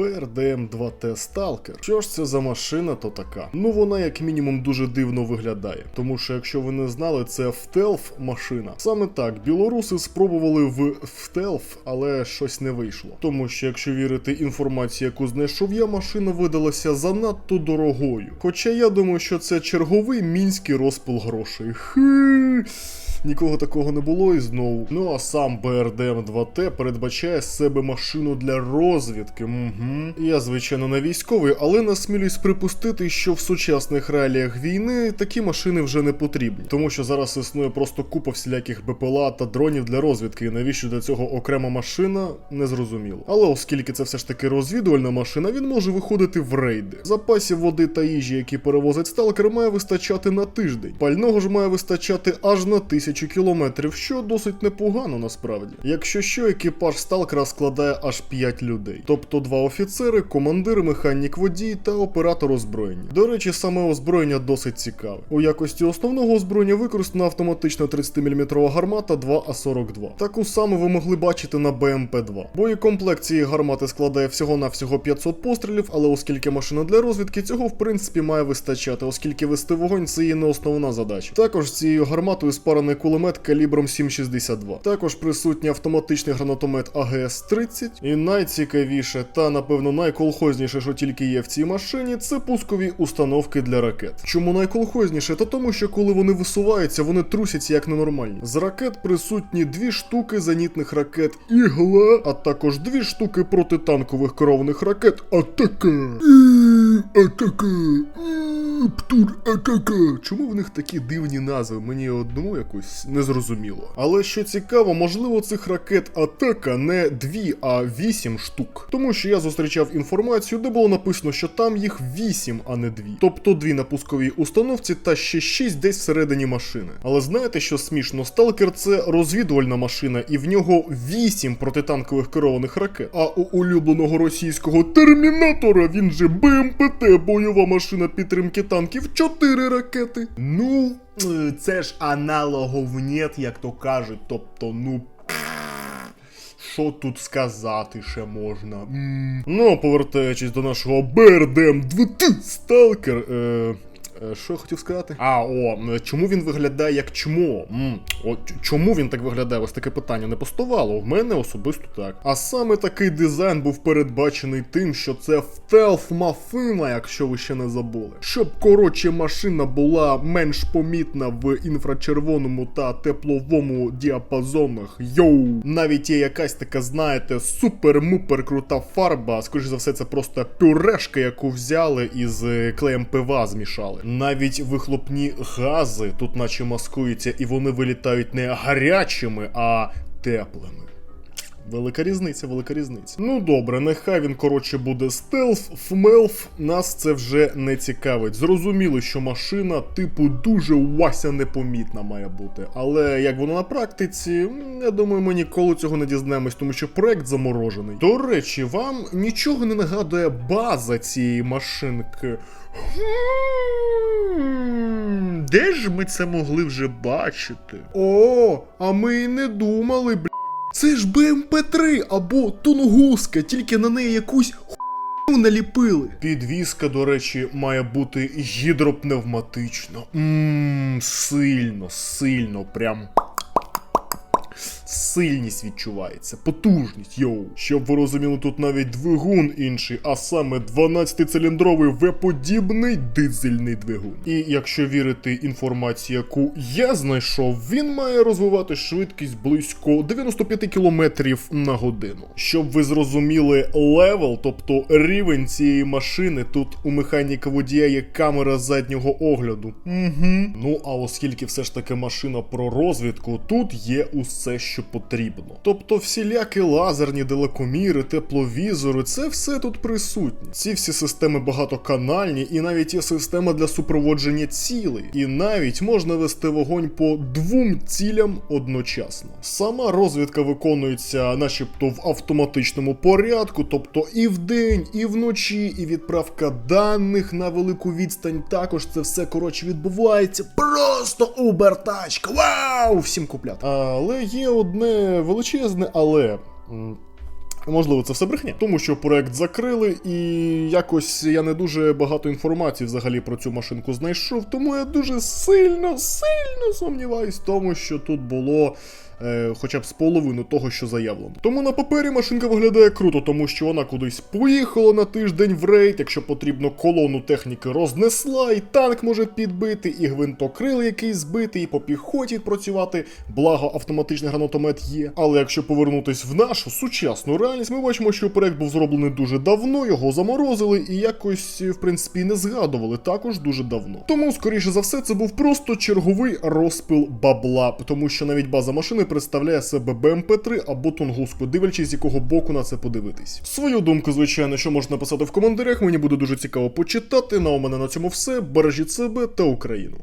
BRDM-2T Stalker. Що ж це за машина, то така? Ну вона як мінімум дуже дивно виглядає. Тому що, якщо ви не знали, це втелф машина. Саме так, білоруси спробували в втелф, але щось не вийшло. Тому що, якщо вірити інформації, яку знайшов я, машина видалася занадто дорогою. Хоча я думаю, що це черговий мінський розпил грошей. Хи. Нікого такого не було і знову. Ну а сам BRDM 2T передбачає з себе машину для розвідки. Угу. Я, звичайно, не військовий, але насмілюсь припустити, що в сучасних реаліях війни такі машини вже не потрібні. Тому що зараз існує просто купа всіляких БПЛА та дронів для розвідки. І навіщо для цього окрема машина, не зрозуміло. Але оскільки це все ж таки розвідувальна машина, він може виходити в рейди. Запасів води та їжі, які перевозить сталкер, має вистачати на тиждень. Пального ж має вистачати аж на тисячу кілометрів, що досить непогано насправді. Якщо що, екіпаж сталкера складає аж 5 людей, тобто два офіцери, командир, механік водій та оператор озброєння. До речі, саме озброєння досить цікаве. У якості основного озброєння використана автоматична 30-мм гармата 2А42. Таку саму ви могли бачити на БМП-2. Боєкомплект цієї гармати складає всього-навсього 500 пострілів, але оскільки машина для розвідки, цього в принципі має вистачати, оскільки вести вогонь це її не основна задача. Також цією гарматою спарений кулемет калібром 7,62. Також присутній автоматичний гранатомет АГС-30. І найцікавіше та напевно найколхозніше, що тільки є в цій машині, це пускові установки для ракет. Чому найколхозніше? Та тому, що коли вони висуваються, вони трусяться як ненормальні. З ракет присутні дві штуки зенітних ракет ігла, а також дві штуки протитанкових керованих ракет Атака. Атака. Е, Птур Атака. Чому в них такі дивні назви? Мені одному якось не зрозуміло. Але що цікаво, можливо, цих ракет атака не дві, а вісім штук. Тому що я зустрічав інформацію, де було написано, що там їх вісім, а не дві. Тобто дві на пусковій установці та ще шість десь всередині машини. Але знаєте, що смішно? Сталкер це розвідувальна машина, і в нього вісім протитанкових керованих ракет. А у улюбленого російського термінатора він же БМПТ, бойова машина підтримки танків, чотири ракети. Ну, е, це ж аналогов нет, як то кажуть. Тобто, ну. Що тут сказати ще можна? М. Ну, повертаючись до нашого БРДМ 2Т Сталкер. Що я хотів сказати? А, о, е, чому він виглядає як чмо? М, От чому він так виглядає? Ось таке питання не поставало. В мене особисто так. А саме такий дизайн був передбачений тим, що це втелф мафина, якщо ви ще не забули. Щоб коротше машина була менш помітна в інфрачервоному та тепловому діапазонах. Йоу! Навіть є якась така, знаєте, супер-мупер крута фарба. Скоріше за все, це просто пюрешка, яку взяли і з е, клеєм ПВА змішали. Навіть вихлопні гази тут наче маскуються, і вони вилітають не гарячими, а теплими. Велика різниця, велика різниця. Ну добре, нехай він коротше буде стелф, фмелф, нас це вже не цікавить. Зрозуміло, що машина, типу, дуже Вася непомітна має бути. Але як воно на практиці, я думаю, ми ніколи цього не дізнаємось, тому що проект заморожений. До речі, вам нічого не нагадує база цієї машинки. Де ж ми це могли вже бачити? О, а ми й не думали, бля. Це ж БМП-3 або Тунгуска, тільки на неї якусь хуйню наліпили. Підвізка, до речі, має бути гідропневматична. Ммм, сильно, сильно, прям. Сильність відчувається, потужність, йоу. Щоб ви розуміли, тут навіть двигун інший, а саме 12-циліндровий В-подібний дизельний двигун. І якщо вірити інформації, яку я знайшов, він має розвивати швидкість близько 95 км на годину. Щоб ви зрозуміли левел, тобто рівень цієї машини, тут у механіка водія є камера заднього огляду. Угу. Ну а оскільки все ж таки машина про розвідку, тут є усе, що потрібно. Тобто всілякі лазерні далекоміри, тепловізори, це все тут присутнє. Ці всі системи багатоканальні, і навіть є система для супроводження цілей. І навіть можна вести вогонь по двом цілям одночасно. Сама розвідка виконується, начебто, в автоматичному порядку, тобто і вдень, і вночі, і відправка даних на велику відстань. Також це все коротше відбувається. Просто убертачка! Вау! Всім куплят. Але є одне величезне, але. Можливо, це все брехня, тому що проект закрили, і якось я не дуже багато інформації взагалі про цю машинку знайшов, тому я дуже сильно, сильно сумніваюсь в тому, що тут було. Е, Хоча б з половину того, що заявлено. Тому на папері машинка виглядає круто, тому що вона кудись поїхала на тиждень в рейд, якщо потрібно, колону техніки рознесла, і танк може підбити, і гвинтокрил якийсь збити, і по піхоті працювати. Благо, автоматичний гранатомет є. Але якщо повернутись в нашу сучасну реальність, ми бачимо, що проект був зроблений дуже давно, його заморозили і якось, в принципі, не згадували також дуже давно. Тому, скоріше за все, це був просто черговий розпил бабла, тому що навіть база машини представляє себе БМП-3 або Тунгуску, дивлячись, з якого боку на це подивитись. Свою думку, звичайно, що можна писати в коментарях. Мені буде дуже цікаво почитати. На у мене на цьому все. Бережіть себе та Україну.